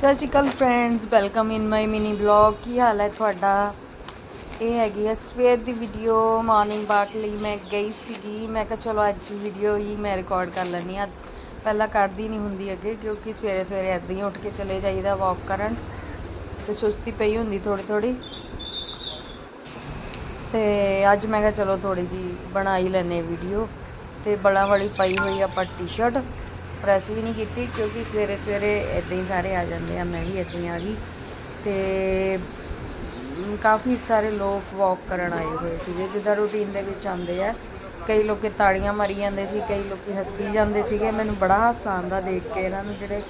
ਸਤਿ ਸ਼੍ਰੀ ਅਕਾਲ friends welcome in my mini blog ਕੀ ਹਾਲ ਹੈ ਤੁਹਾਡਾ? ਇਹ ਹੈਗੀ ਹੈ ਸਵੇਰ ਦੀ ਵੀਡੀਓ ਮਾਰਨਿੰਗ ਵਾਕ ਲਈ ਮੈਂ ਗਈ ਸੀਗੀ। ਮੈਂ ਕਿਹਾ ਚਲੋ ਅੱਜ ਵੀਡੀਓ ਹੀ ਮੈਂ ਰਿਕਾਰਡ ਕਰ ਲੈਂਦੀ ਆ ਪਹਿਲਾਂ ਕਰਦੀ ਨਹੀਂ ਹੁੰਦੀ ਅੱਗੇ, ਕਿਉਂਕਿ ਸਵੇਰੇ ਸਵੇਰੇ ਐਦਾਂ ਹੀ ਉੱਠ ਕੇ ਚਲੇ ਜਾਈਦਾ ਵਾਕ ਕਰਨ। ਤੇ ਸੁਸਤੀ ਪਈ ਹੁੰਦੀ ਥੋੜੀ ਥੋੜੀ ਤੇ ਅੱਜ ਮੈਂ ਕਿਹਾ ਚਲੋ ਥੋੜੀ ਜੀ ਬਣਾ ਹੀ ਲੈਨੇ ਵੀਡੀਓ ਤੇ ਬੜਾ ਵਾਲੀ ਪਾਈ ਹੋਈ ਆਪਾਂ ਟੀ-ਸ਼ਰਟ ਪ੍ਰੈਸ ਵੀ ਨਹੀਂ ਕੀਤੀ ਕਿਉਂਕਿ ਸਵੇਰੇ ਸਵੇਰੇ ਇਦਾਂ ਹੀ ਸਾਰੇ ਆ ਜਾਂਦੇ ਆ, ਮੈਂ ਵੀ ਇਦਾਂ ਹੀ ਆ ਗਈ। ਤੇ ਕਾਫੀ ਸਾਰੇ ਲੋਕ ਵਾਕ ਕਰਨ ਆਏ ਹੋਏ ਸੀਗੇ। ਜਿੱਦਾਂ ਰੂਟੀਨ ਦੇ ਵਿੱਚ ਆਉਂਦੇ ਆ, ਕਈ ਲੋਕੀ ਤਾੜੀਆਂ ਮਾਰੀ ਜਾਂਦੇ ਸੀ, ਕਈ ਲੋਕੀ ਹੱਸੀ ਜਾਂਦੇ ਸੀਗੇ। ਮੈਨੂੰ ਬੜਾ ਹਾਸਾ ਆਉਂਦਾ ਦੇਖ ਕੇ ਇਹਨਾਂ ਨੂੰ, ਜਿਹੜੇ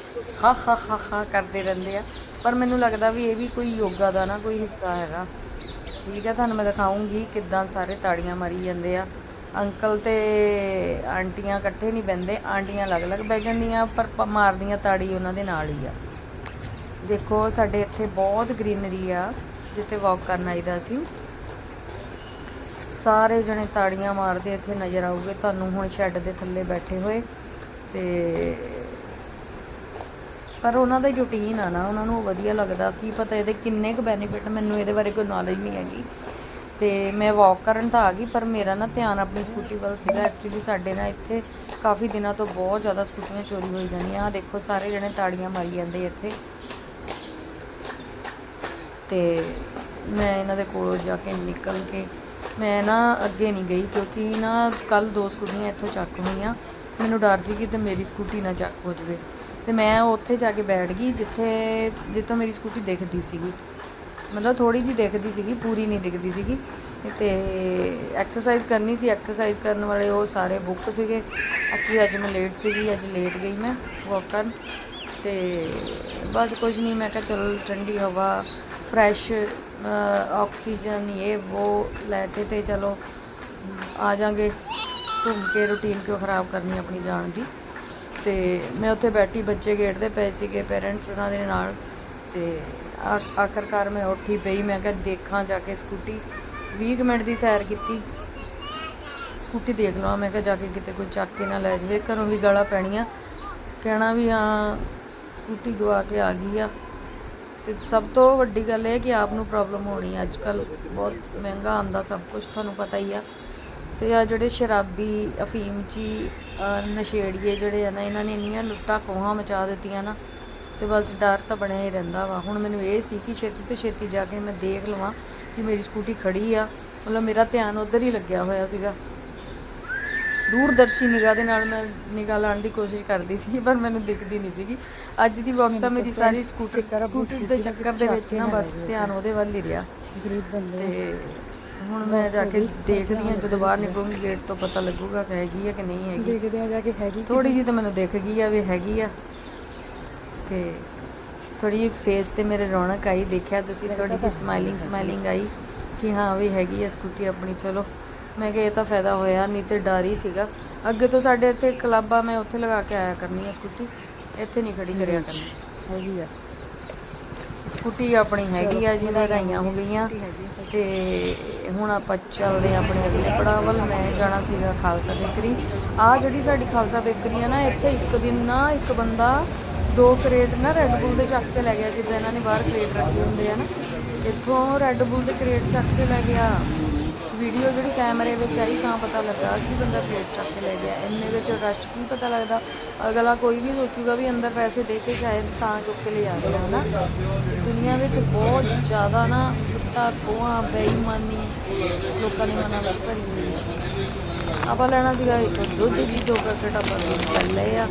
ਹਾ ਹਾ ਹਾ ਹਾ ਕਰਦੇ ਰਹਿੰਦੇ ਆ। ਪਰ ਮੈਨੂੰ ਲੱਗਦਾ ਵੀ ਇਹ ਵੀ ਕੋਈ ਯੋਗਾ ਦਾ ਨਾ ਕੋਈ ਹਿੱਸਾ ਹੈਗਾ। ਠੀਕ ਹੈ ਤੁਹਾਨੂੰ ਮੈਂ ਦਿਖਾਉਂਗੀ ਕਿੱਦਾਂ ਸਾਰੇ ਤਾੜੀਆਂ ਮਾਰੀ ਜਾਂਦੇ ਆ। ਅੰਕਲ ਤੇ ਆਂਟੀਆਂ ਇਕੱਠੇ ਨਹੀਂ ਬਹਿੰਦੇ, ਆਂਟੀਆਂ ਅਲੱਗ-ਅਲੱਗ ਬਹਿ ਜਾਂਦੀਆਂ, ਪਰ ਪ- ਮਾਰਦੀਆਂ ਤਾੜੀ ਉਹਨਾਂ ਦੇ ਨਾਲ ਹੀ ਆ। ਦੇਖੋ, ਸਾਡੇ ਇੱਥੇ ਬਹੁਤ ਗ੍ਰੀਨਰੀ ਆ, ਜਿੱਥੇ ਵਾਕ ਕਰਨ ਆਈਦਾ ਸੀ। ਸਾਰੇ ਜਣੇ ਤਾੜੀਆਂ ਮਾਰਦੇ ਇੱਥੇ ਨਜ਼ਰ ਆਉਗੇ ਤੁਹਾਨੂੰ ਹੁਣ ਸ਼ੈੱਡ ਦੇ ਥੱਲੇ ਬੈਠੇ ਹੋਏ। ਤੇ ਪਰ ਉਹਨਾਂ ਦਾ ਰੂਟੀਨ ਆ ਨਾ, ਉਹਨਾਂ ਨੂੰ ਵਧੀਆ ਲੱਗਦਾ, ਕੀ ਪਤਾ ਇਹਦੇ ਕਿੰਨੇ ਕੁ ਬੈਨੀਫਿਟ ਮੈਨੂੰ ਇਹਦੇ ਬਾਰੇ ਕੋਈ ਨੌਲੇਜ ਨਹੀਂ ਹੈਗੀ। ਤੇ ਮੈਂ ਵਾਕ ਕਰਨ ਤਾਂ ਆ ਗਈ, ਪਰ ਮੇਰਾ ਨਾ ਧਿਆਨ ਆਪਣੀ ਸਕੂਟੀ ਵੱਲ ਸੀਗਾ। ਐਕਚੁਅਲੀ ਸਾਡੇ ਨਾ ਇੱਥੇ ਕਾਫੀ ਦਿਨਾਂ ਤੋਂ ਬਹੁਤ ਜ਼ਿਆਦਾ ਸਕੂਟੀਆਂ ਚੋਰੀ ਹੋਈ ਜਾਂਦੀਆਂ। ਆ ਦੇਖੋ, ਸਾਰੇ ਜਣੇ ਤਾੜੀਆਂ ਮਾਰੀ ਜਾਂਦੇ ਇੱਥੇ। ਤੇ ਮੈਂ ਇਹਨਾਂ ਦੇ ਕੋਲੋਂ ਜਾ ਕੇ ਨਿਕਲ ਕੇ, ਮੈਂ ਨਾ ਅੱਗੇ ਨਹੀਂ ਗਈ, ਕਿਉਂਕਿ ਨਾ ਕੱਲ ਦੋ ਸਕੂਟੀਆਂ ਇੱਥੋਂ ਚੱਕ ਹੋਈਆਂ। ਮੈਨੂੰ ਡਰ ਸੀ ਕਿ ਤੇ ਮੇਰੀ ਸਕੂਟੀ ਨਾ ਚੱਕ ਹੋ ਜਾਵੇ। ਤੇ ਮੈਂ ਉੱਥੇ ਜਾ ਕੇ ਬੈਠ ਗਈ, ਜਿੱਥੇ, ਜਿੱਥੋਂ ਮੇਰੀ ਸਕੂਟੀ ਦਿਖਦੀ ਸੀਗੀ। ਮਤਲਬ ਥੋੜੀ ਜੀ ਦਿਖਦੀ ਸੀਗੀ, ਪੂਰੀ ਨਹੀਂ ਦਿਖਦੀ ਸੀਗੀ। ਤੇ ਐਕਸਰਸਾਈਜ਼ ਕਰਨੀ ਸੀ ਐਕਸਰਸਾਈਜ਼ ਕਰਨ ਵਾਲੇ ਉਹ ਸਾਰੇ ਬੁੱਕ ਸੀਗੇ। ਐਕਚੁਅਲੀ ਅੱਜ ਮੈਂ ਲੇਟ ਸੀਗੀ, ਅੱਜ ਲੇਟ ਗਈ ਮੈਂ ਵਾਕ ਕਰਨ। ਤੇ ਬਸ ਕੁਝ ਨਹੀਂ, ਮੈਂ ਕਿਹਾ ਚਲ ਠੰਡੀ ਹਵਾ ਫਰੈਸ਼ ਆਕਸੀਜਨ ਇਹ ਉਹ ਲੈ ਕੇ ਤੇ ਚਲੋ ਆ ਜਾਾਂਗੇ। ਘੁੰਮ ਕੇ ਰੂਟੀਨ ਕਿਉਂ ਖਰਾਬ ਕਰਨੀ ਆਪਣੀ ਜਾਣ ਦੀ? ਤੇ ਮੈਂ ਉੱਥੇ ਬੈਠੀ, ਬੱਚੇ ਗੇਟ ਖੇਡਦੇ ਪਏ ਸੀਗੇ ਪੇਰੈਂਟਸ ਉਹਨਾਂ ਦੇ ਨਾਲ। ਤੇ ਆਖਰਕਾਰ ਮੈਂ ਉੱਠੀ ਪਈ, ਮੈਂ ਕਿਹਾ ਦੇਖਾਂ ਜਾ ਕੇ ਸਕੂਟੀ। 20 ਕੁ ਮਿੰਟ ਦੀ ਸੈਰ ਕੀਤੀ। ਸਕੂਟੀ ਦੇਖ ਲਵਾਂ, ਮੈਂ ਕਿਹਾ ਜਾ ਕੇ ਕਿਤੇ ਕੋਈ ਚੱਕ ਕੇ ਨਾ ਲੈ ਜਾਵੇ। ਘਰੋਂ ਵੀ ਗਾਲਾਂ ਪੈਣੀਆਂ। ਕਹਿਣਾ ਵੀ ਹਾਂ, ਸਕੂਟੀ ਗਵਾ ਕੇ ਆ ਗਈ ਆ। ਤੇ ਸਭ ਤੋਂ ਵੱਡੀ ਗੱਲ ਇਹ ਕਿ ਆਪ ਨੂੰ ਪ੍ਰੋਬਲਮ ਹੋਣੀ ਅੱਜ ਕੱਲ ਬਹੁਤ ਮਹਿੰਗਾ ਆਂਦਾ ਸਭ ਕੁਝ ਤੁਹਾਨੂੰ ਪਤਾ ਹੀ ਆ। ਤੇ ਆ ਜਿਹੜੇ ਸ਼ਰਾਬੀ ਅਫੀਮਚੀ ਅਹ ਨਸ਼ੇੜੀਏ ਜਿਹੜੇ ਆ ਨਾ, ਇਹਨਾਂ ਨੇ ਇੰਨੀਆਂ ਲੁੱਟਾਂ ਖੋਹਾਂ ਮਚਾ ਦਿੱਤੀਆਂ ਨਾ। ਤੇ ਬਸ ਡਰ ਤਾਂ ਬਣਿਆ ਹੀ ਰਹਿੰਦਾ ਵਾ। ਹੁਣ ਮੈਨੂੰ ਇਹ ਸੀ ਕਿ ਛੇਤੀ ਤੋਂ ਛੇਤੀ ਜਾ ਕੇ ਮੈਂ ਦੇਖ ਲਵਾਂ ਕਿ ਮੇਰੀ ਸਕੂਟੀ ਖੜੀ ਆ। ਮਤਲਬ ਮੇਰਾ ਧਿਆਨ ਉਧਰ ਹੀ ਲੱਗਿਆ ਹੋਇਆ ਸੀਗਾ। ਦੂਰਦਰਸ਼ੀ ਨਿਗਾਹ ਦੇ ਨਾਲ ਮੈਂ ਨਿਗਾਹ ਲਾਉਣ ਦੀ ਕੋਸ਼ਿਸ਼ ਕਰਦੀ ਸੀ ਪਰ ਮੈਨੂੰ ਦਿਖਦੀ ਨਹੀਂ ਸੀਗੀ। ਅੱਜ ਦੀ ਵਕਤ ਤਾਂ ਮੇਰੀ ਸਾਰੀ ਸਕੂਟਰ ਸਕੂਟਰ ਦੇ ਚੱਕਰ ਦੇ ਵਿੱਚ ਨਾ ਬਸ ਧਿਆਨ ਉਹਦੇ ਵੱਲ ਹੀ ਰਿਹਾ। ਗਰੀਬ ਬੰਦੇ। ਤੇ ਹੁਣ ਮੈਂ ਜਾ ਕੇ ਦੇਖਦੀ ਹਾਂ ਜਦੋਂ ਬਾਹਰ ਨਿਕਲੂੰਗੀ ਗੇਟ ਤੋਂ ਪਤਾ ਲੱਗੂਗਾ ਕਿ ਹੈਗੀ ਆ ਕਿ ਨਹੀਂ ਹੈਗੀ। ਦੇਖਦੇ ਆ ਜਾ ਕੇ ਹੈਗੀ ਥੋੜੀ ਜਿਹੀ ਤਾਂ ਮੈਨੂੰ ਦਿਖ ਗਈ ਆ ਵੀ ਹੈਗੀ ਆ। ਤੇ ਥੋੜੀ ਜਿਹੀ ਫੇਸ ਤੇ ਮੇਰੇ ਰੌਣਕ ਆਈ ਦੇਖਿਆ ਤੁਸੀਂ ਥੋੜੀ ਜਿਹੀ ਸਮਾਈਲਿੰਗ ਸਮਾਈਲਿੰਗ ਆਈ ਕਿ ਹਾਂ ਵੀ ਹੈਗੀ ਆ ਸਕੂਟੀ ਆਪਣੀ ਚਲੋ। ਮੈਂ ਕਿਹਾ ਇਹ ਤਾਂ ਫਾਇਦਾ ਹੋਇਆ ਨਹੀਂ ਤੇ ਡਰ ਹੀ ਸੀਗਾ। ਅੱਗੇ ਤੋਂ ਸਾਡੇ ਇੱਥੇ ਕਲੱਬ ਆ ਮੈਂ ਉੱਥੇ ਲਗਾ ਕੇ ਆਇਆ ਕਰਨੀ ਆ ਸਕੂਟੀ। ਇੱਥੇ ਨਹੀਂ ਖੜੀ ਕਰਿਆ ਕਰਨੀ। ਹੈਗੀ ਆ। ਸਕੂਟੀ ਆਪਣੀ ਹੈਗੀ ਆ ਜਿਹਨਾਂ ਵਧਾਈਆਂ ਹੋ ਗਈਆਂ ਤੇ ਹੁਣ ਆਪਾਂ ਚੱਲਦੇ ਹਾਂ ਆਪਣੇ ਅਗਲੇ ਪੜਾਅ ਵੱਲ ਮੈਂ ਜਾਣਾ ਸੀਗਾ ਖਾਲਸਾ ਬੇਕਰੀ। ਆ ਜਿਹੜੀ ਸਾਡੀ ਖਾਲਸਾ ਬੇਕਰੀ ਆ ਨਾ ਇੱਥੇ ਇੱਕ ਦਿਨ ਨਾ ਇੱਕ ਬੰਦਾ ਦੋ ਕਰੇਟ ਨਾ ਰੈੱਡ ਬੁੱਲ ਦੇ ਚੱਕ ਕੇ ਲੈ ਗਿਆ, ਜਿੱਦਾਂ ਇਹਨਾਂ ਨੇ ਬਾਹਰ ਕਰੇਟ ਰੱਖੇ ਹੁੰਦੇ ਆ ਨਾ। ਇੱਥੋਂ ਰੈੱਡ ਬੁੱਲ ਦੇ ਕਰੇਟ ਚੱਕ ਕੇ ਲੈ ਗਿਆ। ਵੀਡੀਓ ਜਿਹੜੀ ਕੈਮਰੇ ਵਿੱਚ ਆਈ ਤਾਂ ਪਤਾ ਲੱਗਾ ਕਿ ਬੰਦਾ ਪਲੇਟ ਚੱਕ ਕੇ ਲੈ ਗਿਆ। ਇੰਨੇ ਵਿੱਚ ਰਸ਼ ਕੀ ਪਤਾ ਲੱਗਦਾ? ਅਗਲਾ ਕੋਈ ਵੀ ਸੋਚੂਗਾ ਵੀ ਅੰਦਰ ਪੈਸੇ ਦੇ ਕੇ ਸ਼ਾਇਦ ਤਾਂ ਚੁੱਕ ਕੇ ਲੈ ਆ ਗਿਆ, ਹਨਾ? ਦੁਨੀਆ ਵਿੱਚ ਬਹੁਤ ਜ਼ਿਆਦਾ ਨਾ ਕੁੱਤਾ ਕੋਹਾਂ ਬੇਈਮਾਨੀ ਲੋਕਾਂ ਦੇ ਮਨਾਂ ਵਿੱਚ ਭਰੀ ਹੋਈ ਹੈ ਆਪਾਂ ਲੈਣਾ ਸੀਗਾ ਇੱਕ ਦੁੱਧ ਜੀ, ਦੋ ਪੈਕੇਟ ਆਪਾਂ ਦੁੱਧ ਲੈ ਲਏ ਆ।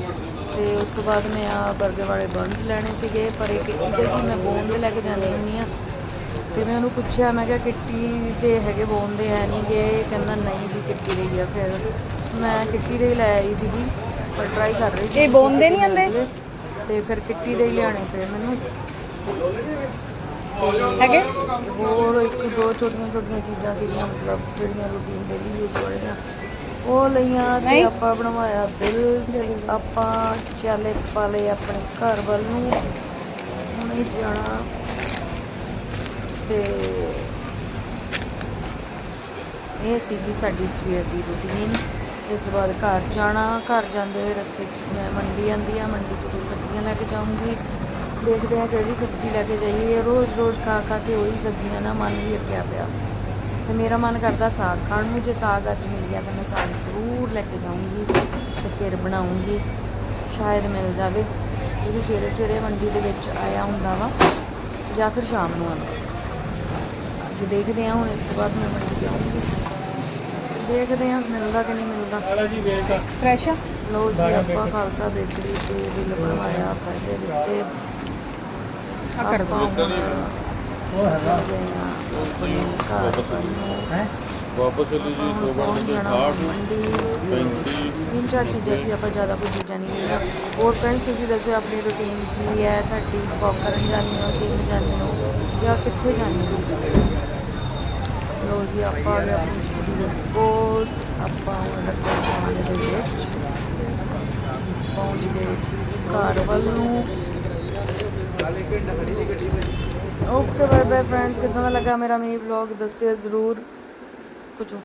ਤੇ ਉਸ ਤੋਂ ਬਾਅਦ ਮੈਂ ਆ 버ਗਰ ਵਾਲੇ ਬੰਸ ਲੈਣੇ ਸੀਗੇ ਪਰ ਇਹ ਕਿੱਟੀ ਸੀ ਮੈਂ ਬੋਨ ਦੇ ਲੈ ਕੇ ਜਾਂਦੀ ਹੁੰਦੀ ਆ ਤੇ ਮੈਂ ਉਹਨੂੰ ਪੁੱਛਿਆ ਮੈਂ ਕਿਹਾ ਕਿੱਟੀ ਦੇ ਹੈਗੇ ਬੋਨ ਦੇ ਹੈ ਨਹੀਂ ਗੇ ਕਹਿੰਦਾ ਨਹੀਂ ਜੀ ਕਿੱਟੀ ਦੇ ਹੀ ਆ ਫਿਰ। ਮੈਂ ਕਿੱਟੀ ਦੇ ਹੀ ਲੈ ਆਈ ਸੀਗੀ ਪਰ ਟਰਾਈ ਕਰ ਰਹੀ ਸੀ। ਇਹ bone ਦੇ ਨਹੀਂ ਜਾਵੇ। ਤੇ ਫਿਰ ਕਿੱਟੀ ਦੇ ਹੀ ਲਿਆਣੇ ਪਏ ਮੈਨੂੰ। ਹੈਗੇ? ਹੋਰ ਇੱਕ ਦੋ ਛੋਟੀਆਂ ਛੋਟੀਆਂ ਚੀਜ਼ਾਂ ਸੀਗੀਆਂ ਮਤਲਬ ਜਿਹੜੀਆਂ ਰੂਟੀਨ ਡੇਲੀ ਯੂਜ਼ ਵਾਲੀਆਂ ਉਹ ਲਈਆਂ ਤੇ। ਆਪਾਂ ਬਣਵਾਇਆ ਬਿੱਲ ਆਪਾਂ ਚੱਲੇ ਪਾਲੇ ਆਪਣੇ ਘਰ ਵੱਲ ਨੂੰ। ਹੁਣੇ ਜਾਣਾ ਤੇ ਇਹ ਸੀਗੀ ਸਾਡੀ ਸਵੇਰ ਦੀ ਰੂਟੀਨ ਇਸ ਤੋਂ ਬਾਅਦ ਘਰ ਜਾਣਾ ਘਰ ਜਾਂਦੇ ਹੋਏ ਰਸਤੇ 'ਚ ਮੈਂ ਮੰਡੀ ਆਂਦੀ ਆ ਮੰਡੀ ਤੋਂ ਕੁਝ ਸਬਜ਼ੀਆਂ ਲੈ ਕੇ ਜਾਊਂਗੀ। ਦੇਖਦੇ ਆ ਕਿਹੜੀ ਸਬਜ਼ੀ ਲੈ ਕੇ ਜਾਈਏ। ਰੋਜ਼ ਰੋਜ਼ ਖਾ ਖਾ ਕੇ ਉਹੀ ਸਬਜ਼ੀਆਂ ਨਾ ਮਨ ਵੀ ਅੱਕਿਆ ਪਿਆ। ਤੇ ਮੇਰਾ ਮਨ ਕਰਦਾ ਸਾਗ ਖਾਣ ਨੂੰ ਜੇ ਸਾਗ ਅੱਜ ਮਿਲ ਗਿਆ ਤਾਂ ਮੈਂ ਸਾਗ ਜ਼ਰੂਰ ਲੈ ਕੇ ਜਾਊਂਗੀ ਤੇ ਫਿਰ ਬਣਾਉਂਗੀ ਸ਼ਾਇਦ ਮਿਲ ਜਾਵੇ। ਕਿਉਂਕਿ ਸਵੇਰੇ ਸਵੇਰੇ ਮੰਡੀ ਦੇ ਵਿੱਚ ਆਇਆ ਹੁੰਦਾ ਵਾ ਜਾਂ ਫਿਰ ਸ਼ਾਮ ਨੂੰ ਆਉਂਦਾ। ਅੱਜ ਦੇਖਦੇ ਹਾਂ ਹੁਣ ਇਸ ਤੋਂ ਬਾਅਦ ਮੈਂ ਮੰਡੀ ਜਾਊਂਗੀ। ਦੇਖਦੇ ਹਾਂ ਮਿਲਦਾ ਕਿ ਨਹੀਂ ਮਿਲਦਾ। ਆਲਾ ਜੀ ਵੇਟ ਆ। ਫਰੈਸ਼ ਆ? ਲੋ ਜੀ ਆਪਾਂ। ਖਾਲਸਾ ਬੇਕਰੀ ਤੇ ਬਿੱਲ ਬਣਵਾਇਆ ਪੈਸੇ ਦਿੱਤੇ। ਆ ਕਰ ਆਪਾਂ ਦਿਓ। ਹੁਣ ਉਹ ਹੈਗਾ। ਘਰ ਹੈ? ਵਾਪਸ ਚਲੀ ਜੀ ਦੋ ਬਣ ਪਹੁੰਚ 60 35 ਤਿੰਨ ਚਾਰ ਚੀਜ਼ਾਂ ਸੀ, ਆਪਾਂ ਜ਼ਿਆਦਾ ਕੋਈ ਚੀਜ਼ਾਂ ਨਹੀਂ ਲਈਆਂ ਹੋਰ ਫਰੈਂਡ ਤੁਸੀਂ ਦੱਸੋ ਆਪਣੀ ਰੁਟੀਨ ਕੀ ਹੈ, ਤੁਹਾਡੀ ਵਾਕ ਕਰਨ ਜਾਂਦੇ ਹੋ ਜਿਮ ਜਾਂਦੇ ਹੋ, ਜਾਂ ਕਿੱਥੇ ਜਾਂਦੇ ਹੋ? ਲੋ ਜੀ, ਆਪਾਂ ਆ ਗਏ ਆਪਣੀ ਸਕੂਟੀ ਦੇ ਕੋਲ। ਆਪਾਂ ਹੁਣ ਲੱਗੇ ਜਾਣ ਦੇ ਵਿੱਚ ਪਹੁੰਚ ਗਏ ਘਰ ਵੱਲ ਨੂੰ। ਓਕੇ ਬਾਏ ਬਾਏ ਫਰੈਂਡਸ ਕਿਦਾਂ ਦਾ ਲੱਗਾ ਮੇਰਾ ਮਿਨੀ ਵਲੌਗ ਦੱਸਿਓ ਜ਼ਰੂਰ ਪੁੱਛੋ